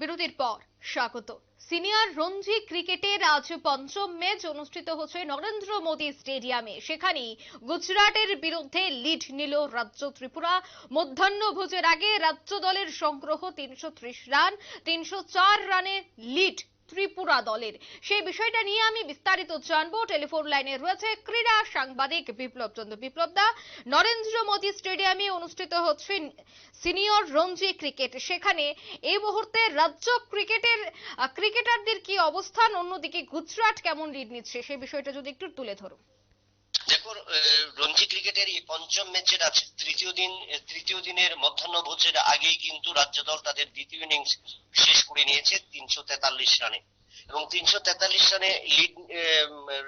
বিরতির পর স্বাগত। সিনিয়র রঞ্জি ক্রিকেটের আজ পঞ্চম ম্যাচ অনুষ্ঠিত হচ্ছে নরেন্দ্র মোদী স্টেডিয়ামে। সেখানে গুজরাটের বিরুদ্ধে লিড নিল রাজ্য ত্রিপুরা। মধ্যাহ্নভোজের আগে রাজ্য দলের সংগ্রহ তিনশো ত্রিশ রান, তিনশো চার রানে লিড ত্রিপুরা দলের। সেই বিষয়টা নিয়ে আমি বিস্তারিত জানব। টেলিফোন লাইনে রয়েছে ক্রীড়া সাংবাদিক বিপ্লব চন্দ্র বিপ্লব দা। নরেন্দ্র মোদী স্টেডিয়ামে অনুষ্ঠিত হচ্ছে সিনিয়র রঞ্জি ক্রিকেট। সেখানে এই মুহূর্তে রাজ্য ক্রিকেটের, ক্রিকেটারদের কি অবস্থান? অন্যদিকে গুজরাট কেমন লিড নিচ্ছে? সেই বিষয়টা যদি একটু তুলে ধরো। দেখো রঞ্জি ক্রিকেটের এই পঞ্চম ম্যাচের আজ তৃতীয় দিন তৃতীয় দিনের মধ্যাহ্ন ভোজের আগেই কিন্তু রাজ্য দল তাদের দ্বিতীয় ইনিংস শেষ করে নিয়েছে তিনশো তেতাল্লিশ রানে। এবং তিনশো তেতাল্লিশ রানে লিড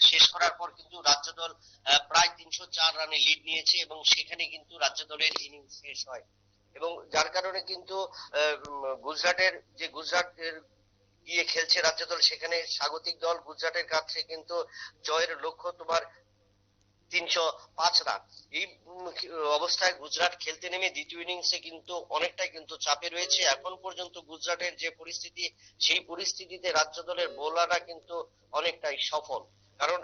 শেষ করার পর কিন্তু রাজ্য দল প্রায় তিনশো চার রানে লিড নিয়েছে এবং সেখানে কিন্তু রাজ্য দলের ইনিংস শেষ হয়। এবং যার কারণে কিন্তু গুজরাটের যে গুজরাটের গিয়ে খেলছে রাজ্য দল সেখানে স্বাগতিক দল গুজরাটের কাছে কিন্তু জয়ের লক্ষ্য তোমার তিনশো পাঁচ রান। এই অবস্থায় গুজরাট খেলতে নেমে দ্বিতীয় ইনিংসে কিন্তু অনেকটাই কিন্তু চাপে রয়েছে। এখন পর্যন্ত গুজরাটের যে পরিস্থিতি, সেই পরিস্থিতিতে রাজ্য দলের বোলাররা কিন্তু অনেকটাই সফল। কারণ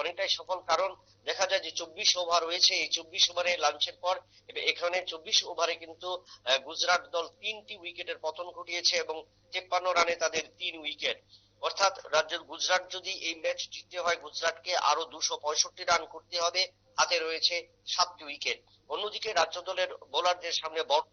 অনেকটাই সফল কারণ দেখা যায় যে চব্বিশ ওভার রয়েছে। এই চব্বিশ ওভারে লাঞ্চের পর এখানে চব্বিশ ওভারে কিন্তু গুজরাট দল তিনটি উইকেটের পতন ঘটিয়েছে এবং তেপ্পান্ন রানে তাদের তিন উইকেট। অর্থাৎ রাজ্য গুজরাট যদি এই ম্যাচ জিততে হয়, গুজরাটকে আরও দুশো পঁয়ষট্টি রান করতে হবে। হাতে রয়েছে সাতটি উইকেট অন্যদিকে রাজ্য দলের বোলারদের সামনে বড়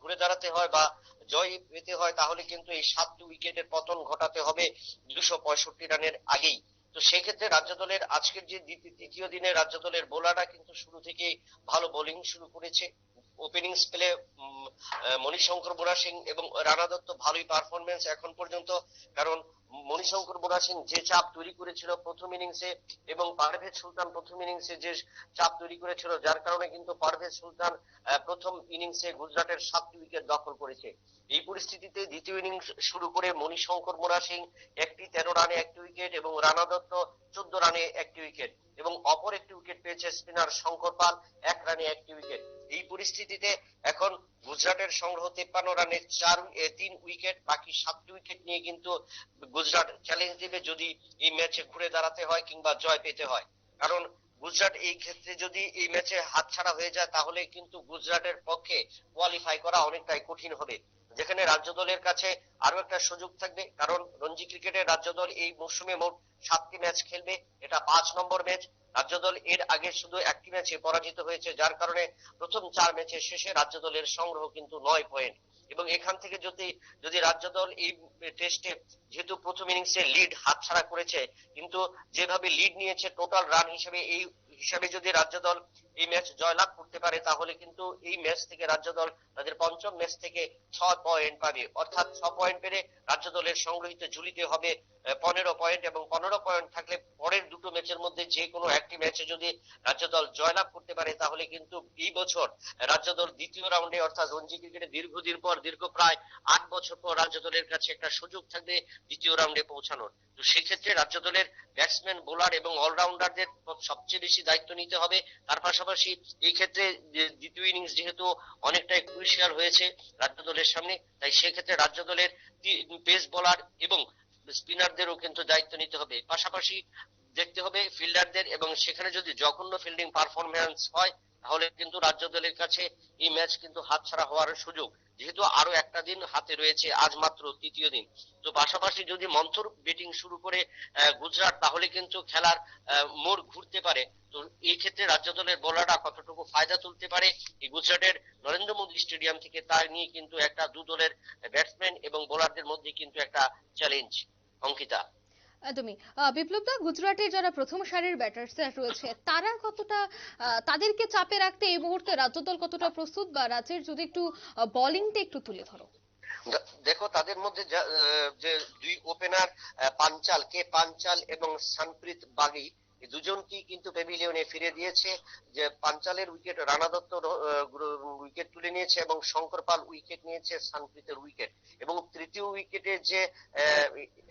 ঘুরে দাঁড়াতে হয় বা জয় পেতে হয়, তাহলে কিন্তু এই সাতটি উইকেটের পতন ঘটাতে হবে দুশো পঁয়ষট্টি রানের আগেই। তো সেক্ষেত্রে রাজ্য দলের আজকের যে তৃতীয় দিনে রাজ্য দলের বোলাররা কিন্তু শুরু থেকেই ভালো বোলিং শুরু করেছে। ওপেনিং স্পেলে মণিশঙ্কর বোরা সিং এবং রানা দত্ত ভালোই পারফরমেন্স এখন পর্যন্ত, কারণ মণিশঙ্কর বোরা সিং যে চাপ তৈরি করেছিল প্রথম ইনিংসে এবং পারভেজ সুলতান প্রথম ইনিংসে যে চাপ তৈরি করেছিল, যার কারণে কিন্তু পারভেজ সুলতান প্রথম ইনিংসে গুজরাটের সাতটি উইকেট দখল করেছে। এই পরিস্থিতিতে দ্বিতীয় ইনিংস শুরু করে মণিশঙ্কর, মোরা সিং একটি তেরো রানে একটি উইকেট এবং রানা দত্ত চোদ্দ রানে একটি উইকেট এবং অপর একটি উইকেট পেয়েছে স্পিনার শঙ্কর পাল, এক রানে একটি উইকেট এই পরিস্থিতিতে এখন গুজরাটের সংগ্রহ তেপ্পান্ন রানে চার তিন উইকেট বাকি সাতটি উইকেট নিয়ে কিন্তু গুজরাট চ্যালেঞ্জ দেবে যদি এই ম্যাচে ঘুরে দাঁড়াতে হয় কিংবা জয় পেতে হয়। কারণ গুজরাট এই ক্ষেত্রে যদি এই ম্যাচে হাতছাড়া হয়ে যায়, তাহলে কিন্তু গুজরাটের পক্ষে কোয়ালিফাই করা অনেকটাই কঠিন হবে। যেখানে রাজ্য দলের কাছে আরও একটা সুযোগ থাকবে, কারণ রঞ্জি ক্রিকেটের রাজ্য দল এই মৌসুমে মোট সাতটি ম্যাচ খেলবে, এটা পাঁচ নম্বর ম্যাচ। রাজ্য দল এর আগে শুধু একটি ম্যাচে পরাজিত হয়েছে, যার কারণে প্রথম চার ম্যাচের শেষে রাজ্য দলের সংগ্রহ কিন্তু নয় পয়েন্ট এবং এখান থেকে যদি যদি রাজ্য দল এই টেস্টে যেহেতু প্রথম ইনিংসে লিড হাতছাড়া করেছে, কিন্তু যেভাবে লিড নিয়েছে টোটাল রান হিসেবে এই হিসাবে যদি রাজ্য দল এই ম্যাচ জয়লাভ করতে পারে, তাহলে কিন্তু এই ম্যাচ থেকে রাজ্য দল তাদের পঞ্চম ম্যাচ থেকে ছ পয়েন্ট পাবে। অর্থাৎ ছ পয়েন্ট পেলে রাজ্য দলের সংগৃহীত ঝুলিতে হবে পনেরো পয়েন্ট এবং পনেরো পয়েন্ট থাকলে পরের দুটো ম্যাচের মধ্যে যে কোনো একটি ম্যাচে যদি রাজ্য দল জয়লাভ করতে পারে, তাহলে কিন্তু এই বছর রাজ্য দল দ্বিতীয় রাউন্ডে অর্থাৎ রঞ্জি ক্রিকেটে দীর্ঘদিন পর, দীর্ঘ প্রায় আট বছর পর রাজ্য দলের কাছে একটা সুযোগ থাকবে দ্বিতীয় রাউন্ডে পৌঁছানোর। তো সেক্ষেত্রে রাজ্য দলের ব্যাটসম্যান বোলার এবং অলরাউন্ডারদের সবচেয়ে বেশি দায়িত্ব নিতে হবে। তার পাশাপাশি এই ক্ষেত্রে দ্বিতীয় ইনিংস যেহেতু অনেকটাই ক্রুশিয়াল হয়েছে রাজ্য দলের সামনে, তাই সেক্ষেত্রে রাজ্য দলের পেস বোলার এবং স্পিনারদেরও কিন্তু দায়িত্ব নিতে হবে। পাশাপাশি দেখতে হবে ফিল্ডারদের এবং সেখানে যদি জঘন্য ফিল্ডিং পারফরমেন্স হয়, তাহলে কিন্তু রাজ্য দলের কাছে এই ম্যাচ কিন্তু হাতছাড়া হওয়ার সুযোগ। যেহেতু আরও একটা দিন হাতে রয়েছে, আজ মাত্র তৃতীয় দিন। তো পাশাপাশি যদি মন্থর ব্যাটিং শুরু করে গুজরাট, তাহলে কিন্তু খেলার মোড় ঘুরতে পারে। তো এই ক্ষেত্রে রাজ্য দলের বোলাররা কতটুকু ফায়দা তুলতে পারে? এই গুজরাটের নরেন্দ্র মোদী স্টেডিয়াম থেকে তার নিয়ে কিন্তু একটা দু দলের ব্যাটসম্যান এবং বোলারদের মধ্যে কিন্তু একটা চ্যালেঞ্জ অঙ্কিতা। একদমই। বিপ্লবদা গুজরাটের যারা প্রথম সারির ব্যাটার্সরা রয়েছে, তারা কতটা তাদেরকে চাপে রাখতে এই মুহূর্তে রাজ্য দল কতটা প্রস্তুত বা রাজ্যের যদি একটু বোলিংটা একটু তুলে ধরো? দেখো, তাদের মধ্যে যে দুই ওপেনার পাঞ্চাল, কে পাঞ্চাল এবং সানপ্রীত বাগি দুজনকেই কিন্তু প্যাভিলিয়নে ফিরে দিয়েছে যে পাঞ্চালের উইকেট রানা দত্ত উইকেট তুলে নিয়েছে এবং শঙ্কর পাল উইকেট নিয়েছে, সানপ্রীতের উইকেট এবং তৃতীয় উইকেটে যে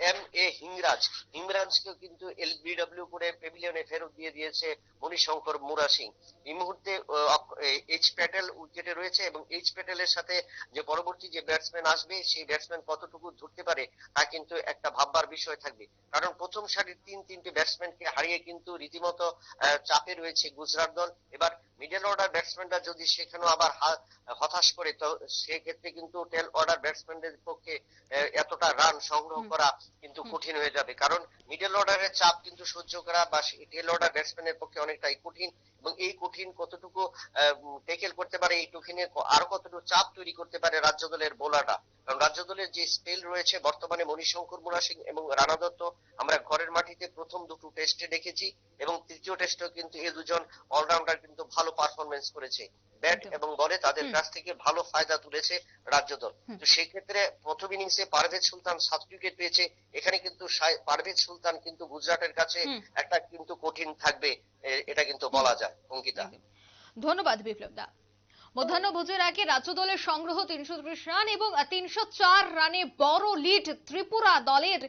এম এ হিংরাজ, হিংরাজকেও কিন্তু এলবিডব্লিউ করে প্যাভিলিয়নে ফেরত দিয়ে দিয়েছে মণিশঙ্কর মুরা সিং। এই মুহূর্তে এইচ প্যাটেল উইকেটে রয়েছে এবং এইচ প্যাটেলের সাথে যে পরবর্তী যে ব্যাটসম্যান আসবে, সেই ব্যাটসম্যান কতটুকু ধরতে পারে, তা কিন্তু একটা ভাববার বিষয় থাকবে। কারণ প্রথম সারির তিন, তিনটি ব্যাটসম্যানকে হারিয়ে কিন্তু রীতিমতো আহ, চাপে রয়েছে গুজরাট দল। এবার মিডল অর্ডার ব্যাটসম্যানরা যদি সেখানেও আবার হতাশ করে তো সেক্ষেত্রে কিন্তু টেল অর্ডার ব্যাটসম্যানদের পক্ষে এতটা রান সংগ্রহ করা কিন্তু কঠিন হয়ে যাবে। কারণ মিডল অর্ডারের চাপ কিন্তু সহ্য করা বা টেল অর্ডার ব্যাটসম্যানের পক্ষে অনেকটাই কঠিন এবং এই কঠিন কতটুকু টেকেল করতে পারে এই কঠিনে আরও কতটুকু চাপ তৈরি করতে পারে রাজ্য দলের বোলাররা কারণ রাজ্য দলের যে স্পেল রয়েছে বর্তমানে মণিশঙ্কর মুরা সিং এবং রানা দত্ত আমরা ঘরের মাটিতে প্রথম দুটো টেস্টে দেখেছি এবং তৃতীয় টেস্টেও কিন্তু এই দুজন অলরাউন্ডার কিন্তু ভালো পারফরমেন্স করেছে। ব্যাট এবং বলে তাদের কাছ থেকে ভালো ফায়দা তুলেছে রাজ্য দল। তো সেক্ষেত্রে প্রথম ইনিংসে পারভেজ সুলতান সাত উইকেট পেয়েছে। এখানে কিন্তু পারভেজ সুলতান কিন্তু গুজরাটের কাছে একটা কিন্তু কঠিন থাকবে এটা কিন্তু বলা যায় অঙ্কিতা। ধন্যবাদ বিপ্লব দা মধ্যাহ্ন ভোজের আগে রাজ্য দলের সংগ্রহ তিনশো ত্রিশ রান এবং তিনশো চার রানে বড় লিড ত্রিপুরা দলের।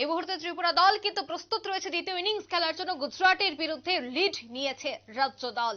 এই মুহূর্তে ত্রিপুরা দল কিন্তু প্রস্তুত রয়েছে দ্বিতীয় ইনিংস খেলার জন্য। গুজরাটের বিরুদ্ধে লিড নিয়েছে রাজ্য দল।